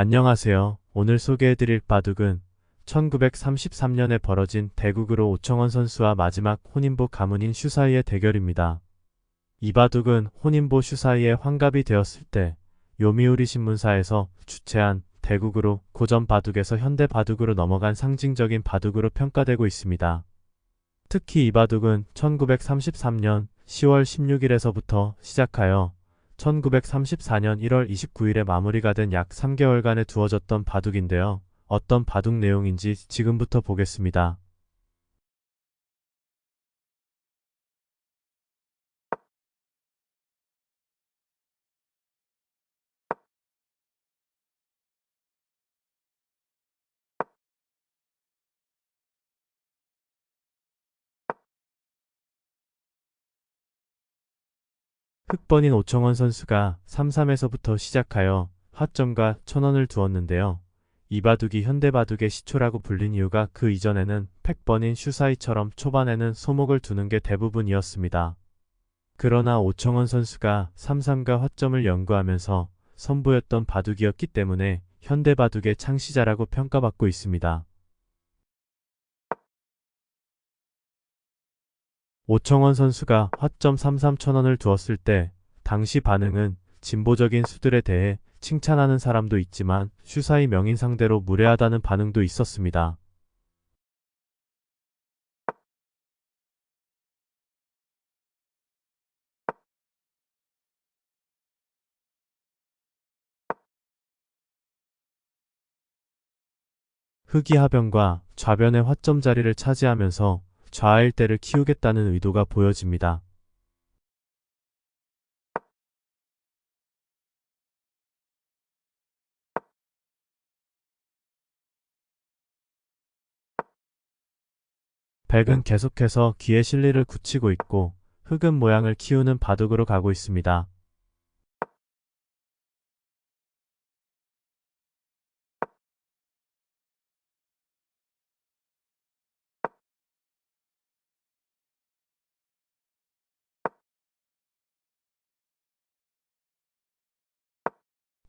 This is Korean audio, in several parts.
안녕하세요. 오늘 소개해드릴 바둑은 1933년에 벌어진 대국으로 오청원 선수와 마지막 혼인보 가문인 슈사이의 대결입니다. 이 바둑은 혼인보 슈사이의 환갑이 되었을 때 요미우리 신문사에서 주최한 대국으로 고전 바둑에서 현대 바둑으로 넘어간 상징적인 바둑으로 평가되고 있습니다. 특히 이 바둑은 1933년 10월 16일에서부터 시작하여 1934년 1월 29일에 마무리가 된 약 3개월간에 두어졌던 바둑인데요. 어떤 바둑 내용인지 지금부터 보겠습니다. 흑번인 오청원 선수가 3-3에서부터 시작하여 화점과 천원을 두었는데요. 이 바둑이 현대바둑의 시초라고 불린 이유가 그 이전에는 팩번인 슈사이처럼 초반에는 소목을 두는 게 대부분이었습니다. 그러나 오청원 선수가 3-3과 화점을 연구하면서 선보였던 바둑이었기 때문에 현대바둑의 창시자라고 평가받고 있습니다. 오청원 선수가 화점 33천원을 두었을 때 당시 반응은 진보적인 수들에 대해 칭찬하는 사람도 있지만 슈사이 명인 상대로 무례하다는 반응도 있었습니다. 흑이 하변과 좌변의 화점 자리를 차지하면서 좌일대를 키우겠다는 의도가 보여집니다. 백은 계속해서 귀의 실리를 굳히고 있고 흑은 모양을 키우는 바둑으로 가고 있습니다.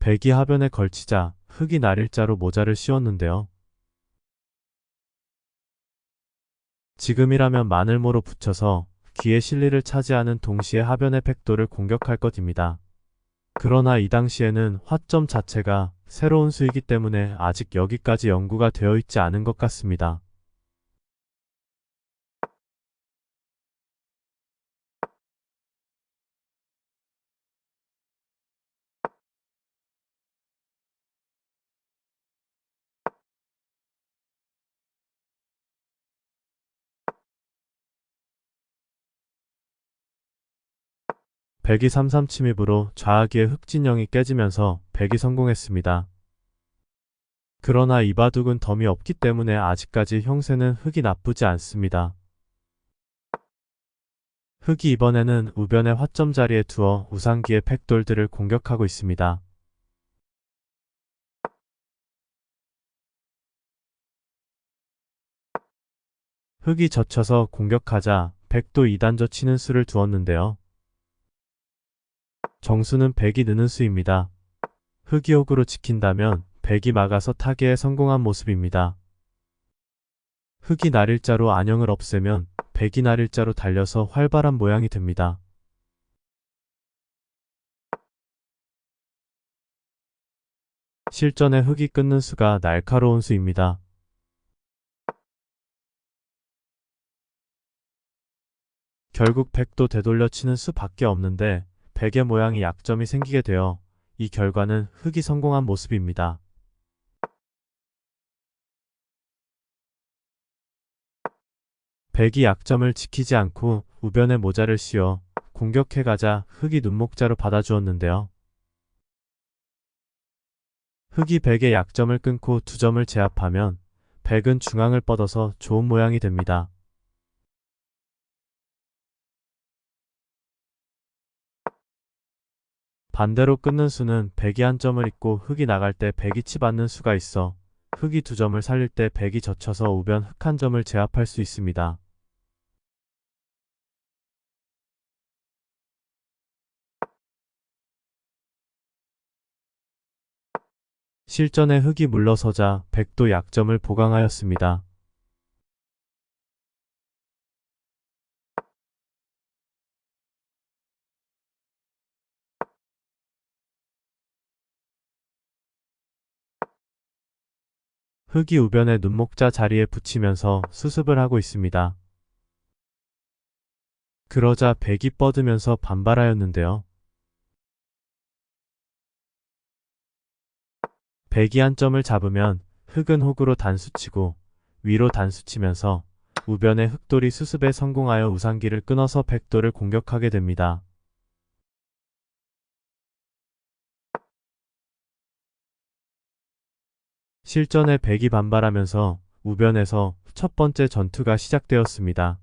백이 하변에 걸치자 흑이 날일자로 모자를 씌웠는데요. 지금이라면 마늘모로 붙여서 귀의 실리를 차지하는 동시에 하변의 팩도를 공격할 것입니다. 그러나 이 당시에는 화점 자체가 새로운 수이기 때문에 아직 여기까지 연구가 되어 있지 않은 것 같습니다. 백이 33 침입으로 좌하기의 흑진영이 깨지면서 백이 성공했습니다. 그러나 이 바둑은 덤이 없기 때문에 아직까지 형세는 흑이 나쁘지 않습니다. 흑이 이번에는 우변의 화점 자리에 두어 우상기의 팩돌들을 공격하고 있습니다. 흑이 젖혀서 공격하자 백도 2단저 치는 수를 두었는데요. 정수는 100이 느는 수입니다. 흑이 혹으로 지킨다면 100이 막아서 타개에 성공한 모습입니다. 흑이 날일자로 안형을 없애면 100이 날일자로 달려서 활발한 모양이 됩니다. 실전에 흑이 끊는 수가 날카로운 수입니다. 결국 100도 되돌려 치는 수밖에 없는데 백의 모양이 약점이 생기게 되어 이 결과는 흑이 성공한 모습입니다. 백이 약점을 지키지 않고 우변에 모자를 씌워 공격해가자 흑이 눈목자로 받아주었는데요. 흑이 백의 약점을 끊고 두 점을 제압하면 백은 중앙을 뻗어서 좋은 모양이 됩니다. 반대로 끊는 수는 백이 한 점을 잇고 흑이 나갈 때 백이 치받는 수가 있어 흑이 두 점을 살릴 때 백이 젖혀서 우변 흑한 점을 제압할 수 있습니다. 실전에 흙이 물러서자 백도 약점을 보강하였습니다. 흙이 우변의 눈목자 자리에 붙이면서 수습을 하고 있습니다. 그러자 백이 뻗으면서 반발하였는데요. 백이 한 점을 잡으면 흙은 혹으로 단수치고 위로 단수치면서 우변의 흙돌이 수습에 성공하여 우상기를 끊어서 백도를 공격하게 됩니다. 실전에 백이 반발하면서 우변에서 첫 번째 전투가 시작되었습니다.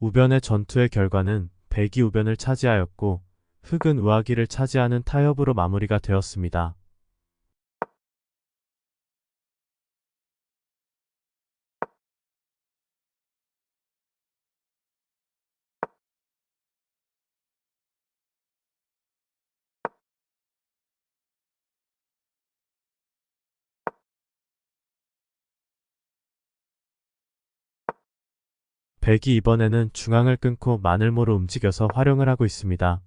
우변의 전투의 결과는 백이 우변을 차지하였고 흑은 우아기를 차지하는 타협으로 마무리가 되었습니다. 백이 이번에는 중앙을 끊고 마늘모로 움직여서 활용을 하고 있습니다.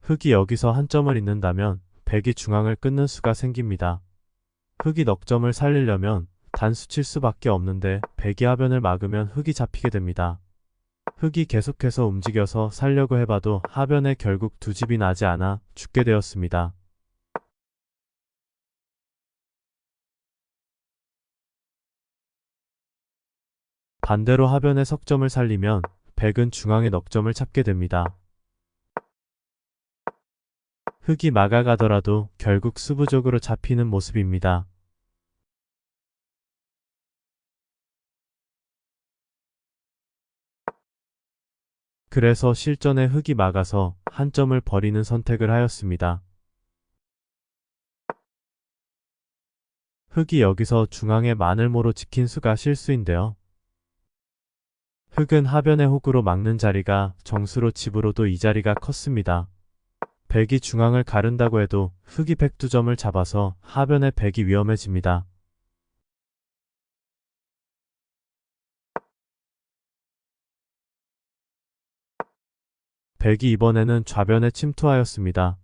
흑이 여기서 한 점을 잇는다면 백이 중앙을 끊는 수가 생깁니다. 흑이 넉점을 살리려면 단수 칠 수밖에 없는데 백이 하변을 막으면 흑이 잡히게 됩니다. 흑이 계속해서 움직여서 살려고 해봐도 하변에 결국 두 집이 나지 않아 죽게 되었습니다. 반대로 하변에 석점을 살리면 백은 중앙에 넉점을 찾게 됩니다. 흑이 막아가더라도 결국 수부적으로 잡히는 모습입니다. 그래서 실전에 흑이 막아서 한 점을 버리는 선택을 하였습니다. 흑이 여기서 중앙에 마늘모로 지킨 수가 실수인데요. 흑은 하변의 혹으로 막는 자리가 정수로 집으로도 이 자리가 컸습니다. 백이 중앙을 가른다고 해도 흑이 백두점을 잡아서 하변의 백이 위험해집니다. 백이 이번에는 좌변에 침투하였습니다.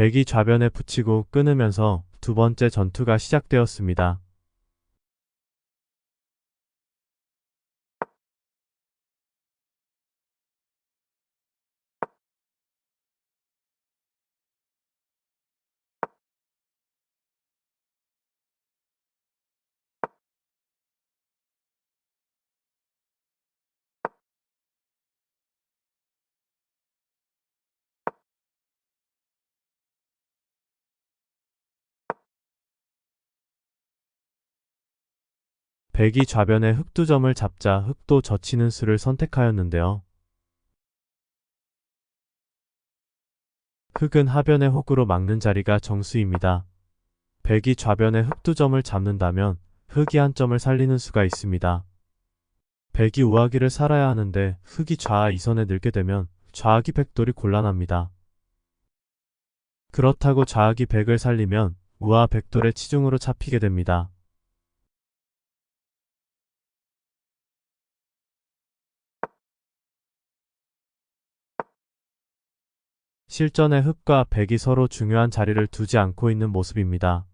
백이 좌변에 붙이고 끊으면서 두 번째 전투가 시작되었습니다. 백이 좌변에 흑두점을 잡자 흑도 젖히는 수를 선택하였는데요. 흑은 하변의 혹으로 막는 자리가 정수입니다. 백이 좌변의 흑두 점을 잡는다면 흑이 한 점을 살리는 수가 있습니다. 백이 우하기를 살아야 하는데 흑이 좌하 이선에 늘게 되면 좌하기 백돌이 곤란합니다. 그렇다고 좌하기 백을 살리면 우하 백돌의 치중으로 잡히게 됩니다. 실전에 흑과 백이 서로 중요한 자리를 두지 않고 있는 모습입니다.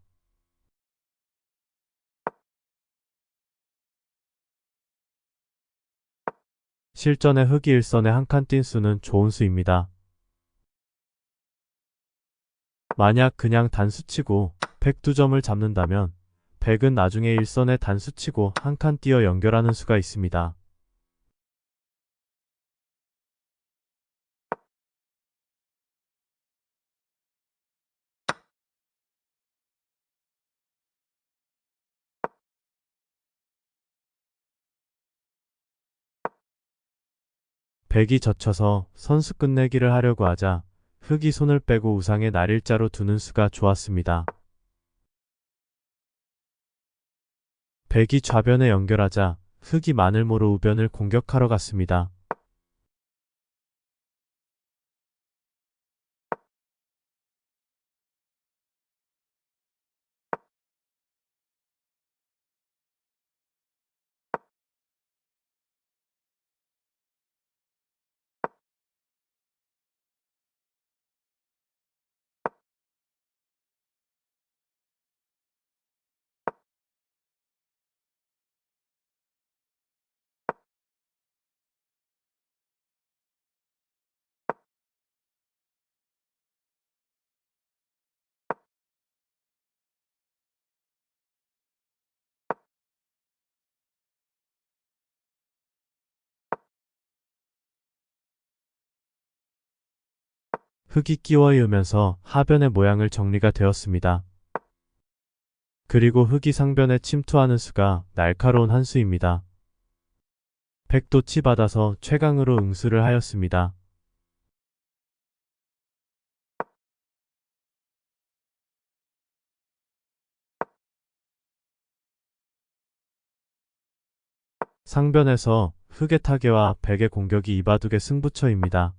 실전에 흑이 일선에 한칸뛴 수는 좋은 수입니다. 만약 그냥 단수치고 백두 점을 잡는다면 백은 나중에 일선에 단수치고 한 칸 띄어 연결하는 수가 있습니다. 백이 젖혀서 선수 끝내기를 하려고 하자 흑이 손을 빼고 우상의 날일자로 두는 수가 좋았습니다. 백이 좌변에 연결하자 흑이 마늘모로 우변을 공격하러 갔습니다. 흙이 끼워 이으면서 하변의 모양을 정리가 되었습니다. 그리고 흙이 상변에 침투하는 수가 날카로운 한 수입니다. 백도치 받아서 최강으로 응수를 하였습니다. 상변에서 흑의 타개와 백의 공격이 이바둑의 승부처입니다.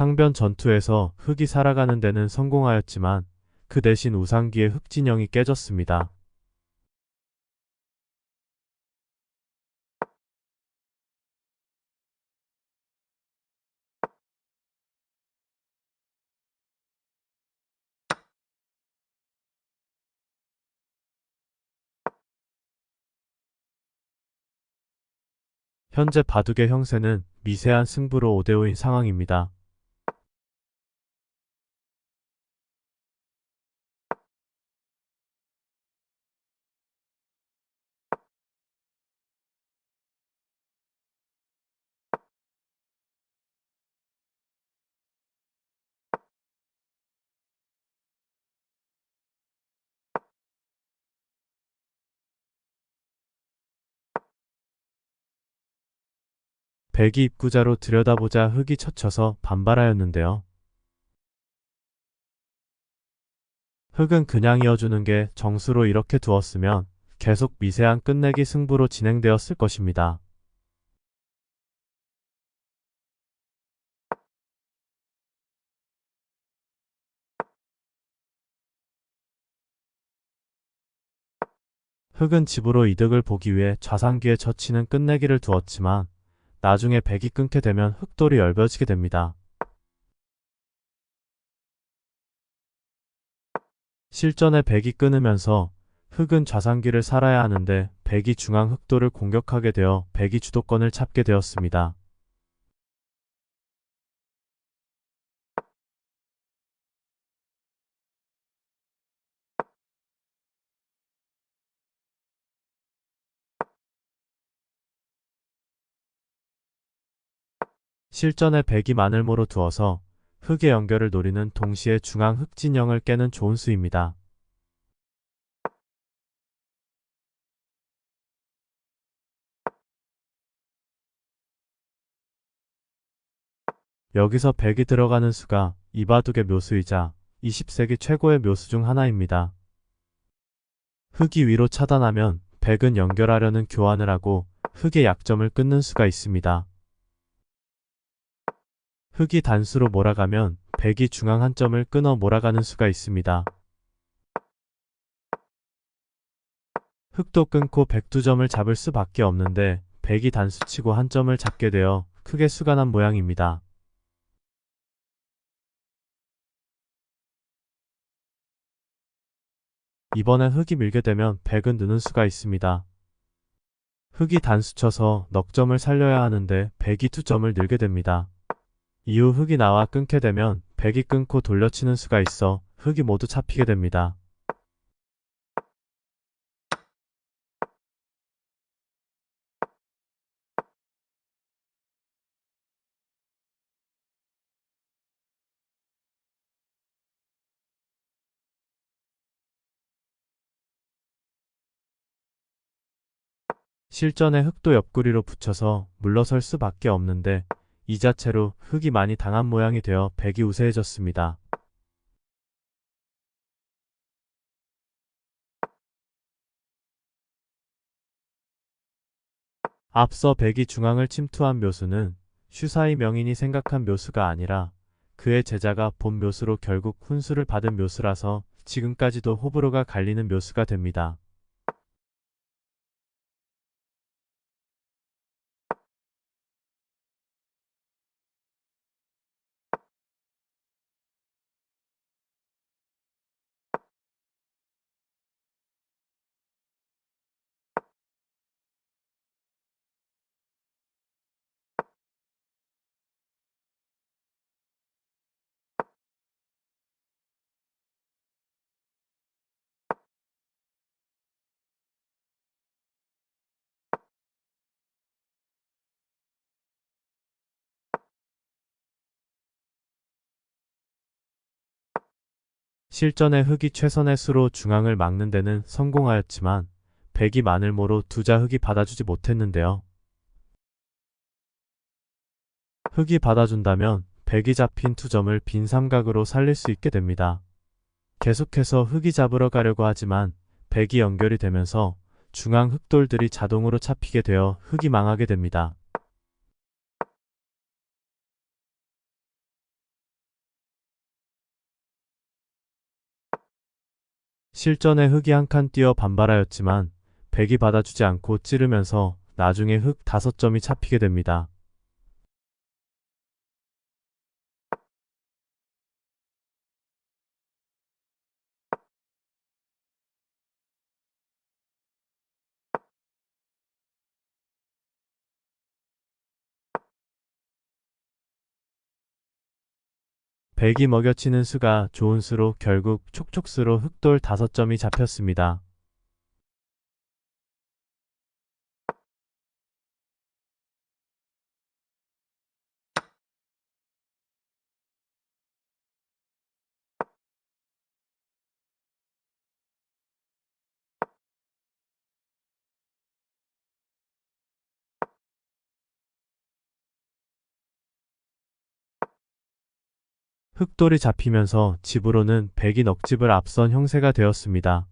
상변 전투에서 흑이 살아가는 데는 성공하였지만 그 대신 우상기의 흑진영이 깨졌습니다. 현재 바둑의 형세는 미세한 승부로 5대5인 상황입니다. 백이 입구자로 들여다보자 흙이 젖혀서 반발하였는데요. 흙은 그냥 이어주는 게 정수로 이렇게 두었으면 계속 미세한 끝내기 승부로 진행되었을 것입니다. 흙은 집으로 이득을 보기 위해 좌상기에 젖히는 끝내기를 두었지만 나중에 백이 끊게 되면 흑돌이 넓어지게 됩니다. 실전에 백이 끊으면서 흑은 좌상기를 살아야 하는데 백이 중앙 흑돌을 공격하게 되어 백이 주도권을 잡게 되었습니다. 실전에 백이 마늘모로 두어서 흙의 연결을 노리는 동시에 중앙 흙진영을 깨는 좋은 수입니다. 여기서 백이 들어가는 수가 이바둑의 묘수이자 20세기 최고의 묘수 중 하나입니다. 흙이 위로 차단하면 백은 연결하려는 교환을 하고 흙의 약점을 끊는 수가 있습니다. 흙이 단수로 몰아가면 백이 중앙 한 점을 끊어 몰아가는 수가 있습니다. 흙도 끊고 백두 점을 잡을 수밖에 없는데 백이 단수치고 한 점을 잡게 되어 크게 수가 난 모양입니다. 이번에 흙이 밀게 되면 백은 느는 수가 있습니다. 흙이 단수쳐서 넉점을 살려야 하는데 백이 투점을 늘게 됩니다. 이후 흙이 나와 끊게 되면 백이 끊고 돌려치는 수가 있어 흙이 모두 잡히게 됩니다. 실전에 흙도 옆구리로 붙여서 물러설 수밖에 없는데 이 자체로 흙이 많이 당한 모양이 되어 백이 우세해졌습니다. 앞서 백이 중앙을 침투한 묘수는 슈사이 명인이 생각한 묘수가 아니라 그의 제자가 본 묘수로 결국 훈수를 받은 묘수라서 지금까지도 호불호가 갈리는 묘수가 됩니다. 실전에 흙이 최선의 수로 중앙을 막는 데는 성공하였지만 백이 마늘모로 두자 흙이 받아주지 못했는데요. 흙이 받아준다면 백이 잡힌 투점을 빈 삼각으로 살릴 수 있게 됩니다. 계속해서 흙이 잡으러 가려고 하지만 백이 연결이 되면서 중앙 흙돌들이 자동으로 잡히게 되어 흙이 망하게 됩니다. 실전에 흙이 한 칸 뛰어 반발하였지만 백이 받아주지 않고 찌르면서 나중에 흙 다섯 점이 잡히게 됩니다. 백이 먹여치는 수가 좋은 수로 결국 촉촉수로 흑돌 다섯 점이 잡혔습니다. 흑돌이 잡히면서 집으로는 백이 넉집을 앞선 형세가 되었습니다.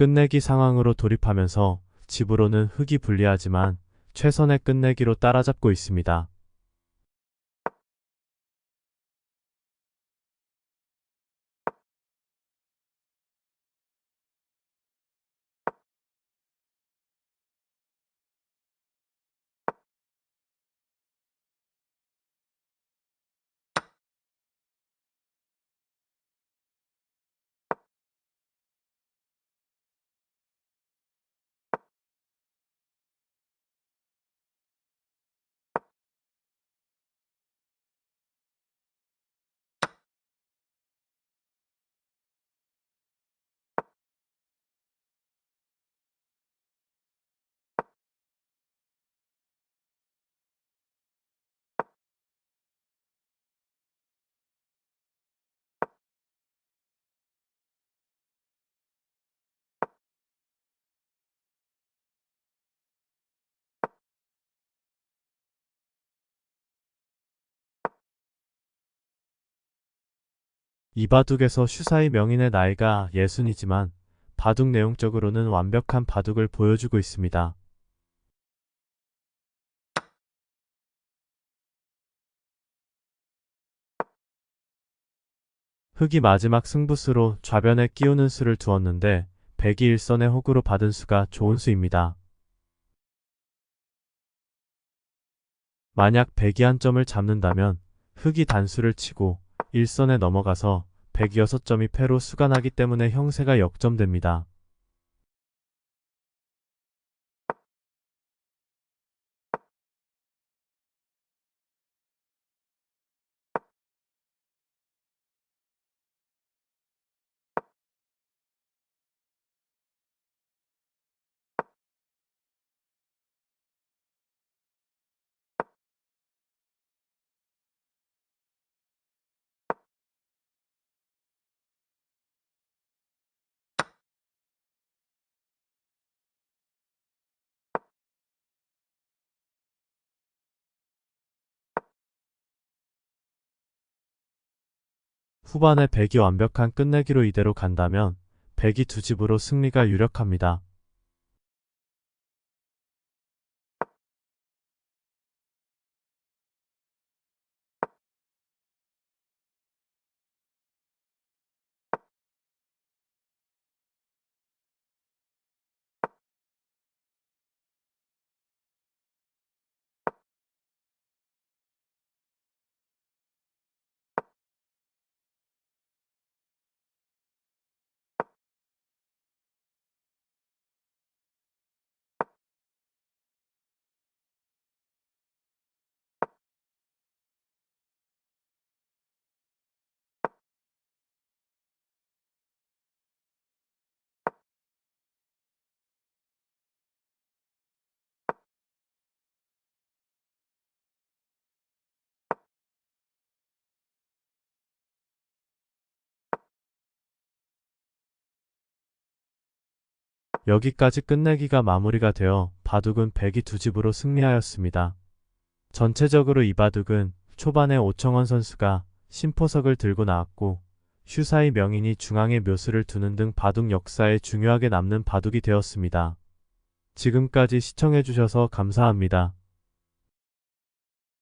끝내기 상황으로 돌입하면서 집으로는 흙이 불리하지만 최선의 끝내기로 따라잡고 있습니다. 이 바둑에서 슈사이 명인의 나이가 예순이지만 바둑 내용적으로는 완벽한 바둑을 보여주고 있습니다. 흑이 마지막 승부수로 좌변에 끼우는 수를 두었는데 백이 일선의 호구로 받은 수가 좋은 수입니다. 만약 백이 한 점을 잡는다면 흑이 단수를 치고 일선에 넘어가서 106점이 패로 수가 나기 때문에 형세가 역점됩니다. 후반에 백이 완벽한 끝내기로 이대로 간다면 백이 두 집으로 승리가 유력합니다. 여기까지 끝내기가 마무리가 되어 바둑은 백이 두 집으로 승리하였습니다. 전체적으로 이 바둑은 초반에 오청원 선수가 심포석을 들고 나왔고 슈사이 명인이 중앙에 묘수를 두는 등 바둑 역사에 중요하게 남는 바둑이 되었습니다. 지금까지 시청해주셔서 감사합니다.